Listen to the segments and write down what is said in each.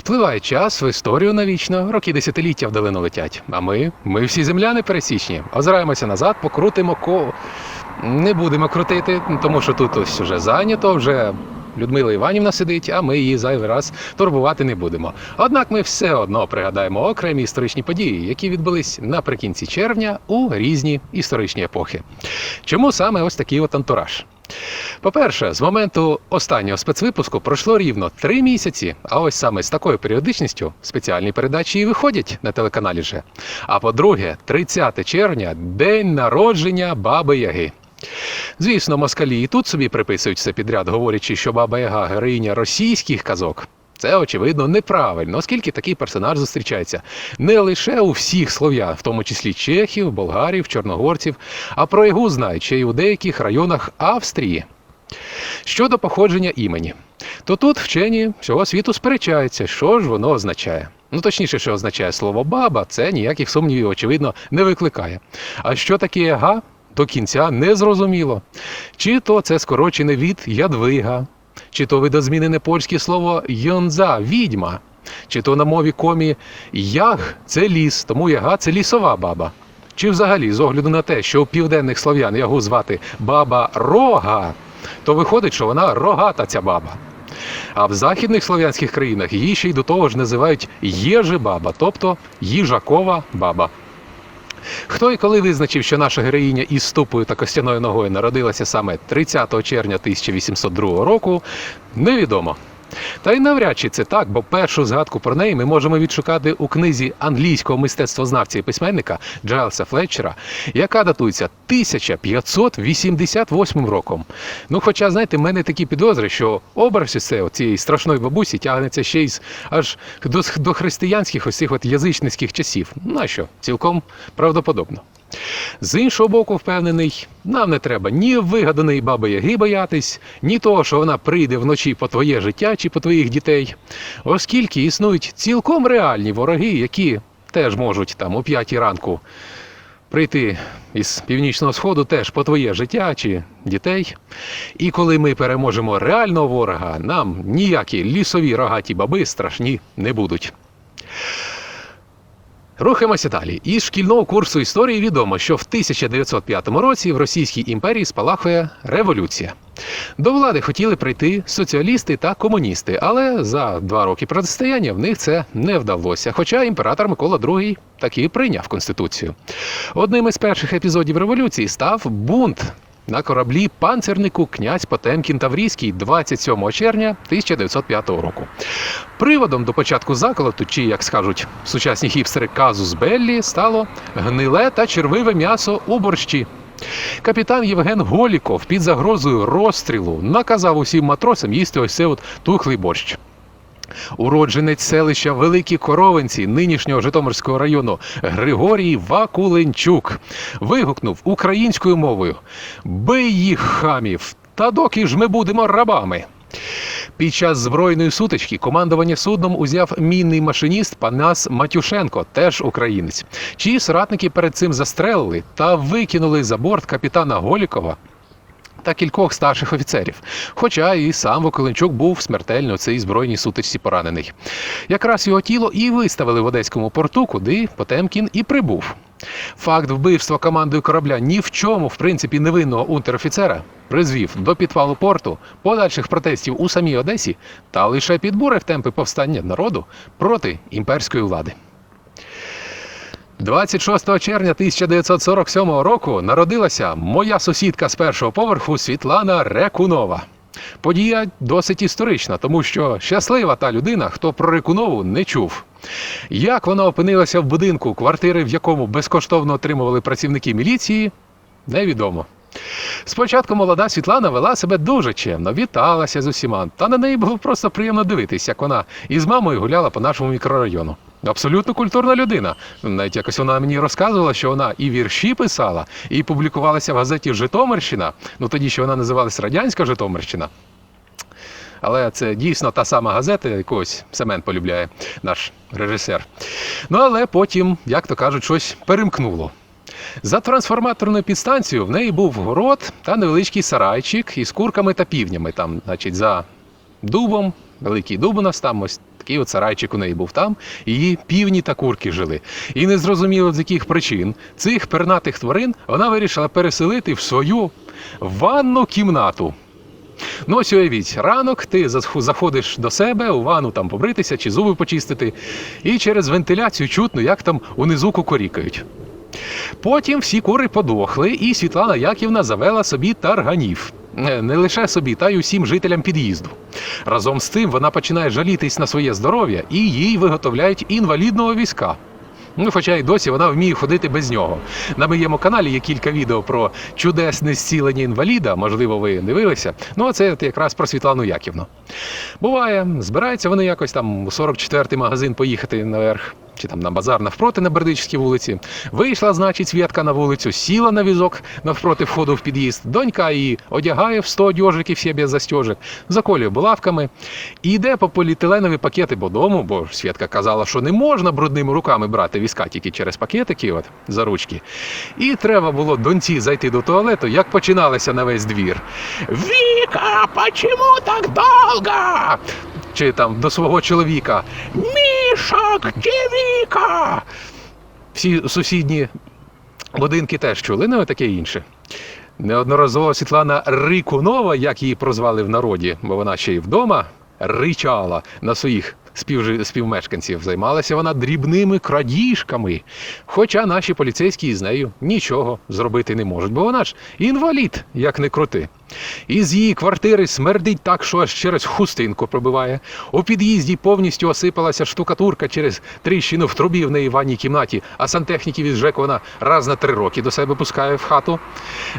Спливає час в історію навічно, роки десятиліття вдалину летять. А ми, ми всі земляни пересічні, озираємося назад, покрутимо ко. Не будемо крутити, тому що тут ось вже зайнято, вже Людмила Іванівна сидить, а ми її зайвий раз турбувати не будемо. Однак ми все одно пригадаємо окремі історичні події, які відбулись наприкінці червня у різні історичні епохи. Чому саме ось такий от антураж? По-перше, з моменту останнього спецвипуску пройшло рівно три місяці, а ось саме з такою періодичністю спеціальні передачі і виходять на телеканалі же. А по-друге, 30 червня день народження Баби Яги. Звісно, москалі і тут собі приписують все підряд, говорячи, що Баба Яга героїня російських казок. Це очевидно неправильно, оскільки такий персонаж зустрічається не лише у всіх слов'ян, в тому числі чехів, болгарів, чорногорців, а про ягу знають ще й у деяких районах Австрії. Щодо походження імені, то тут вчені всього світу сперечаються, що ж воно означає. Ну, точніше, що означає слово баба, це ніяких сумнівів, очевидно, не викликає. А що таке яга, до кінця не зрозуміло. Чи то це скорочене від ядвига, чи то видозмінене польське слово йонза, відьма, чи то на мові комі яг це ліс, тому яга це лісова баба. Чи взагалі, з огляду на те, що у південних слов'ян ягу звати баба рога, то виходить, що вона рогата ця баба. А в західних слов'янських країнах її ще й до того ж називають єжебаба, тобто їжакова баба. Хто і коли визначив, що наша героїня із ступою та костяною ногою народилася саме 30 червня 1802 року, невідомо. Та й навряд чи це так, бо першу згадку про неї ми можемо відшукати у книзі англійського мистецтвознавця і письменника Джайлса Флетчера, яка датується 1588 роком. Ну, хоча, знаєте, в мене такі підозри, що образ із цієї страшної бабусі тягнеться ще й з аж до, до християнських ось цих от язичницьких часів. Ну а що, цілком правдоподобно. З іншого боку, впевнений, нам не треба ні вигаданої баби Яги боятись, ні того, що вона прийде вночі по твоє життя чи по твоїх дітей, оскільки існують цілком реальні вороги, які теж можуть там о п'ятій ранку прийти із північного сходу теж по твоє життя чи дітей. І коли ми переможемо реального ворога, нам ніякі лісові рогаті баби страшні не будуть. Рухаємося далі. Із шкільного курсу історії відомо, що в 1905 році в Російській імперії спалахує революція. До влади хотіли прийти соціалісти та комуністи, але за два роки протистояння в них це не вдалося. Хоча імператор Микола II таки прийняв конституцію. Одним із перших епізодів революції став бунт на кораблі панцернику князь Потемкін Таврійський 27 червня 1905 року. Приводом до початку заколоту, чи, як скажуть сучасні хіпстери, казус Беллі, стало гниле та червиве м'ясо у борщі. Капітан Євген Голіков під загрозою розстрілу наказав усім матросам їсти ось цей от тухлий борщ. Уродженець селища Великі Коровинці нинішнього Житомирського району Григорій Вакуленчук вигукнув українською мовою: Бий їх хамів! Та доки ж ми будемо рабами. Під час збройної сутички командування судном узяв мінний машиніст Панас Матюшенко, теж українець, чиї соратники перед цим застрелили та викинули за борт капітана Голікова та кількох старших офіцерів. Хоча і сам Воколенчук був смертельно у цій збройній сутичці поранений. Якраз його тіло і виставили в Одеському порту, куди Потемкін і прибув. Факт вбивства командою корабля ні в чому, в принципі, невинного унтер-офіцера призвів до підпалу порту, подальших протестів у самій Одесі та лише підбурив темпи повстання народу проти імперської влади. 26 червня 1947 року народилася моя сусідка з першого поверху Світлана Рекунова. Подія досить історична, тому що щаслива та людина, хто про Рекунову не чув. Як вона опинилася в будинку, квартири, в якому безкоштовно отримували працівники міліції, невідомо. Спочатку молода Світлана вела себе дуже чемно, віталася з усіма, та на неї було просто приємно дивитися, як вона із мамою гуляла по нашому мікрорайону. Абсолютно культурна людина. Навіть якось вона мені розказувала, що вона і вірші писала, і публікувалася в газеті Житомирщина. Ну тоді ще вона називалась Радянська Житомирщина. Але це дійсно та сама газета, якогось Семен полюбляє, наш режисер. Ну але потім, як то кажуть, щось перемкнуло. За трансформаторною підстанцією в неї був город та невеличкий сарайчик із курками та півнями. Там, значить, за дубом, великий дуб у нас там ось такий от сарайчик у неї був там, її півні та курки жили. І не зрозуміло, з яких причин цих пернатих тварин вона вирішила переселити в свою ванну кімнату. Ну, ось уявіть, ранок ти заходиш до себе у ванну там побритися чи зуби почистити, і через вентиляцію чутно, як там унизу кукурікають. Потім всі кури подохли, і Світлана Яківна завела собі тарганів. Е, Не лише собі, та й усім жителям під'їзду. Разом з тим вона починає жалітись на своє здоров'я і їй виготовляють інвалідного візка. Ну, хоча й досі вона вміє ходити без нього. На моєму каналі є кілька відео про чудесне зцілення інваліда, можливо, ви дивилися. Ну, а це якраз про Світлану Яківну. Буває, збираються вони якось там у 44-й магазин поїхати наверх, чи там на базар навпроти на Бердичівській вулиці. Вийшла, значить, Свєтка на вулицю, сіла на візок навпроти входу в під'їзд. Донька її одягає в 100 одежиків всі без застежок, заколює булавками і йде по поліетиленові пакети додому, бо Свєтка казала, що не можна брудними руками брати візка тільки через пакетики, от за ручки. І треба було доньці зайти до туалету, як починалося на весь двір. Віка, почему так довго? Чи там до свого чоловіка Міша, де Віка? Всі сусідні будинки теж чули, ну і таке інше. Неодноразово Світлана Рикунова, як її прозвали в народі, бо вона ще й вдома ричала на своїх співжи- співмешканців. Займалася вона дрібними крадіжками. Хоча наші поліцейські з нею нічого зробити не можуть, бо вона ж інвалід, як не крути. Із її квартири смердить так, що аж через хустинку пробиває. У під'їзді повністю осипалася штукатурка через тріщину в трубі в неї ванній кімнаті, а сантехніків із ЖЕКу вона раз на три роки до себе пускає в хату.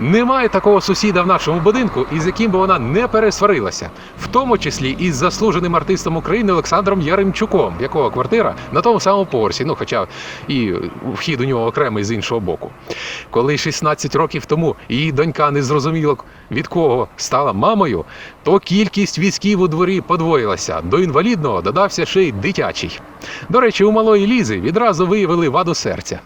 Немає такого сусіда в нашому будинку, із яким би вона не пересварилася, в тому числі із заслуженим артистом України Олександром Яремчуком, якого квартира на тому самому поверсі, ну хоча і вхід у нього окремий з іншого боку. Коли 16 років тому її донька не зрозуміла, від кого стала мамою, то кількість візків у дворі подвоїлася. До інвалідного додався ще й дитячий. До речі, у малої Лізи відразу виявили ваду серця.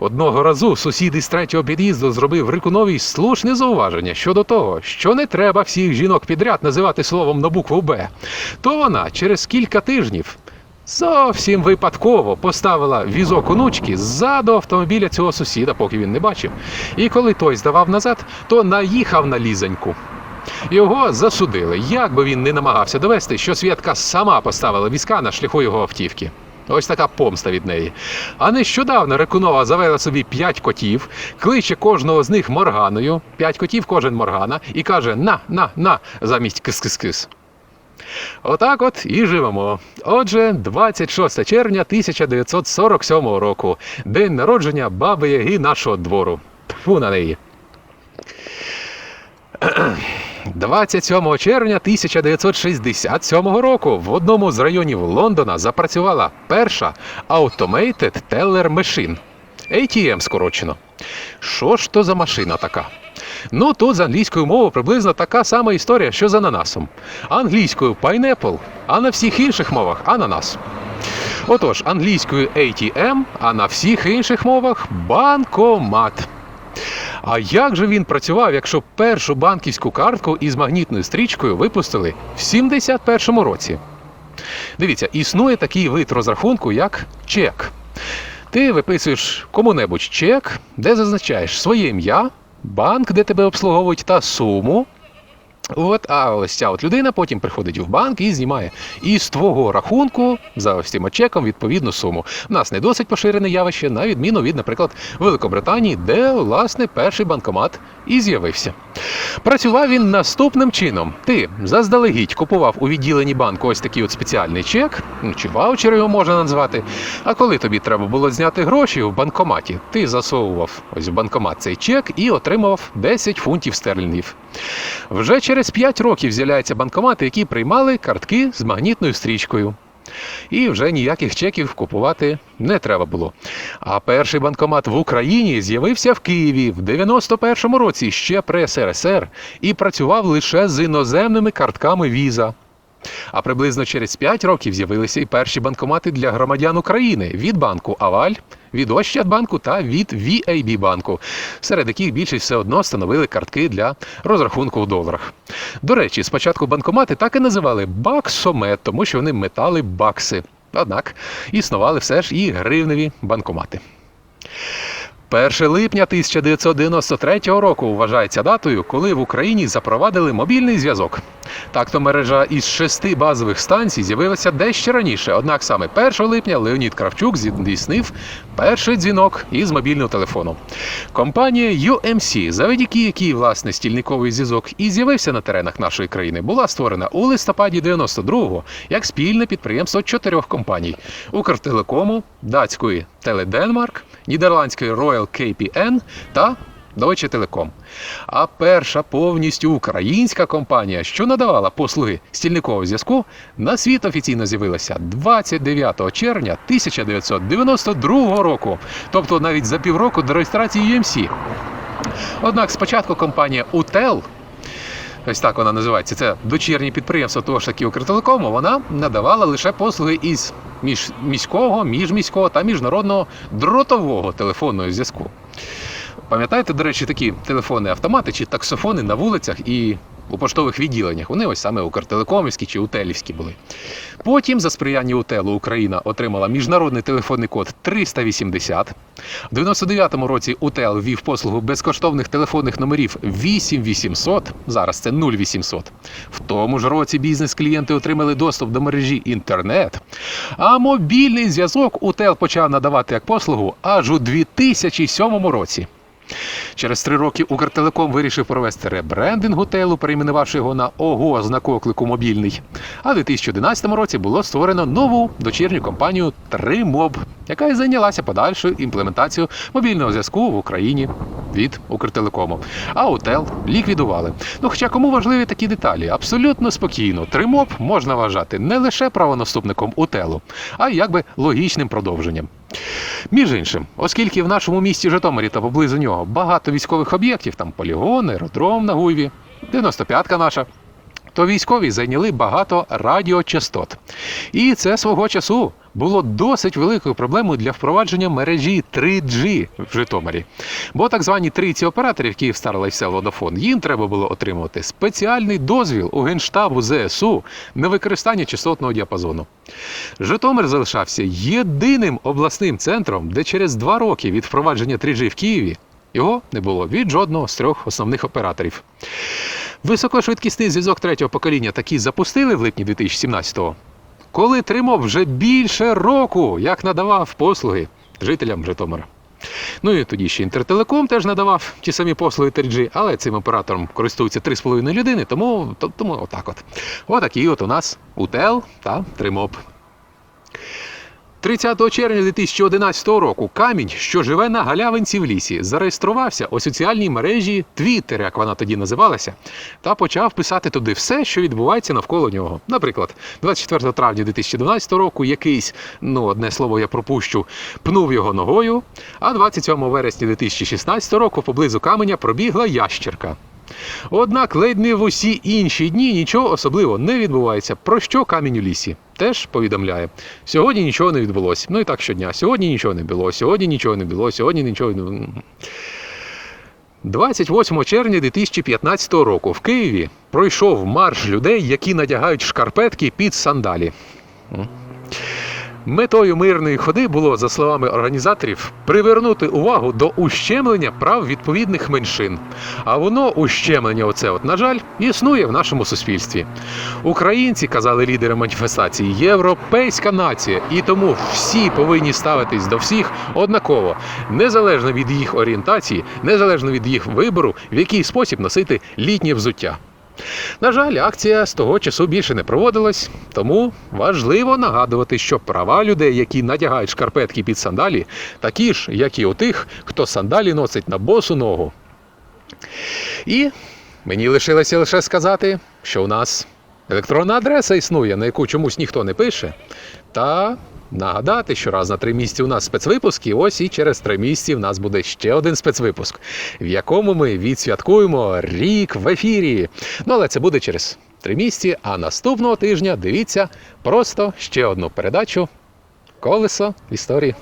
Одного разу сусід із третього під'їзду зробив Рикуновій слушне зауваження щодо того, що не треба всіх жінок підряд називати словом на букву Б. То вона через кілька тижнів зовсім випадково поставила візок онучки ззаду автомобіля цього сусіда, поки він не бачив. І коли той здавав назад, то наїхав на лізоньку. Його засудили, як би він не намагався довести, що Свєтка сама поставила візка на шляху його автівки. Ось така помста від неї. А нещодавно Рекунова завела собі п'ять котів, кличе кожного з них морганою, п'ять котів кожен моргана, і каже на, на, на, замість кис-кис-кис. Отак от і живемо. Отже, 26 червня 1947 року. День народження баби Яги нашого двору. Тьфу на неї. 27 червня 1967 року в одному з районів Лондона запрацювала перша Automated Teller Machine. ATM скорочено. Що ж то за машина така? Ну, тут з англійською мовою приблизно така сама історія, що з ананасом. Англійською pineapple, а на всіх інших мовах ананас. Отож, англійською ATM, а на всіх інших мовах банкомат. А як же він працював, якщо першу банківську картку із магнітною стрічкою випустили в 71-му році? Дивіться, існує такий вид розрахунку, як чек. Ти виписуєш кому-небудь чек, де зазначаєш своє ім'я, банк, де тебе обслуговують, та суму. От, а ось ця от людина потім приходить в банк і знімає із твого рахунку за ось цим чеком відповідну суму. У нас не досить поширене явище, на відміну від, наприклад, Великобританії, де власне перший банкомат і з'явився. Працював він наступним чином: ти заздалегідь купував у відділенні банку ось такий от спеціальний чек, ну, чи ваучер його можна назвати. А коли тобі треба було зняти гроші в банкоматі, ти засовував ось в банкомат цей чек і отримував 10 фунтів стерлінгів. Вже через 5 років з'являються банкомати, які приймали картки з магнітною стрічкою. І вже ніяких чеків купувати не треба було. А перший банкомат в Україні з'явився в Києві в 91-му році ще при СРСР і працював лише з іноземними картками віза. А приблизно через 5 років з'явилися і перші банкомати для громадян України від банку Аваль, від Ощадбанку та від VAB банку, серед яких більшість все одно становили картки для розрахунку в доларах. До речі, спочатку банкомати так і називали баксомет, тому що вони метали бакси. Однак існували все ж і гривневі банкомати. 1 липня 1993 року вважається датою, коли в Україні запровадили мобільний зв'язок. Так-то мережа із шести базових станцій з'явилася дещо раніше. Однак саме 1 липня Леонід Кравчук здійснив перший дзвінок із мобільного телефону. Компанія UMC, завдяки якій власне стільниковий зв'язок і з'явився на теренах нашої країни, була створена у листопаді 92-го як спільне підприємство чотирьох компаній: Укртелекому, датської Теледенмарк, нідерландської Royal KPN та Deutsche Telekom. А перша повністю українська компанія, що надавала послуги стільникового зв'язку, на світ офіційно з'явилася 29 червня 1992 року, тобто навіть за півроку до реєстрації UMC. Однак спочатку компанія UTEL, ось так вона називається, це дочірнє підприємство того ж таки Укртелекому, вона надавала лише послуги із між міського, міжміського та міжнародного дротового телефонного зв'язку. Пам'ятаєте, до речі, такі телефони автомати чи таксофони на вулицях і у поштових відділеннях. Вони ось саме Укртелекомівські чи Утелівські були. Потім, за сприяння Утелу, Україна отримала міжнародний телефонний код 380. В 99-му році Утел ввів послугу безкоштовних телефонних номерів 8800, зараз це 0800. В тому ж році бізнес-клієнти отримали доступ до мережі інтернет. А мобільний зв'язок Утел почав надавати як послугу аж у 2007 році. Через три роки Укртелеком вирішив провести ребрендинг готелу, перейменувавши його на ОГО знак оклику мобільний. А в 2011 році було створено нову дочірню компанію Тримоб, яка і зайнялася подальшою імплементацією мобільного зв'язку в Україні від Укртелекому. А Утел ліквідували. Ну хоча кому важливі такі деталі? Абсолютно спокійно. Тримоп можна вважати не лише правонаступником Утелу, а й якби логічним продовженням. Між іншим, оскільки в нашому місті Житомирі та поблизу нього багато військових об'єктів, там полігон, аеродром на Гуйві, 95-ка наша, то військові зайняли багато радіочастот. І це свого часу було досить великою проблемою для впровадження мережі 3G в Житомирі. Бо так звані трійці операторів Київстар Лайфсел Водофон, їм треба було отримувати спеціальний дозвіл у Генштабу ЗСУ на використання частотного діапазону. Житомир залишався єдиним обласним центром, де через два роки від впровадження 3G в Києві його не було від жодного з трьох основних операторів. Високошвидкісний зв'язок третього покоління таки запустили в липні 2017-го, коли Тримов вже більше року як надавав послуги жителям Житомира. Ну і тоді ще Інтертелеком теж надавав ті самі послуги 3G, але цим оператором користуються 3,5 людини, тому, тому отак от. Отакий от у нас УТЕЛ та Тримоб. 30 червня 2011 року камінь, що живе на галявинці в лісі, зареєструвався у соціальній мережі Twitter, як вона тоді називалася, та почав писати туди все, що відбувається навколо нього. Наприклад, 24 травня 2012 року якийсь, ну одне слово я пропущу, пнув його ногою, а 27 вересня 2016 року поблизу каменя пробігла ящерка. Однак ледь не в усі інші дні нічого особливо не відбувається. Про що камінь у лісі? Теж повідомляє. Сьогодні нічого не відбулося. Ну і так щодня. Сьогодні нічого не було, сьогодні нічого не було, сьогодні нічого не. 28 червня 2015 року в Києві пройшов марш людей, які надягають шкарпетки під сандалі. Метою мирної ходи було, за словами організаторів, привернути увагу до ущемлення прав відповідних меншин. А воно ущемлення, оце, от, на жаль, існує в нашому суспільстві. Українці, казали лідери маніфестації, європейська нація, і тому всі повинні ставитись до всіх однаково, незалежно від їх орієнтації, незалежно від їх вибору, в який спосіб носити літнє взуття. На жаль, акція з того часу більше не проводилась, тому важливо нагадувати, що права людей, які надягають шкарпетки під сандалі, такі ж, як і у тих, хто сандалі носить на босу ногу. І мені лишилося лише сказати, що у нас електронна адреса існує, на яку чомусь ніхто не пише, та нагадати, що раз на три місяці у нас спецвипуск, і ось і через три місяці в нас буде ще один спецвипуск, в якому ми відсвяткуємо рік в ефірі. Ну але це буде через три місяці, а наступного тижня дивіться просто ще одну передачу Колесо історії.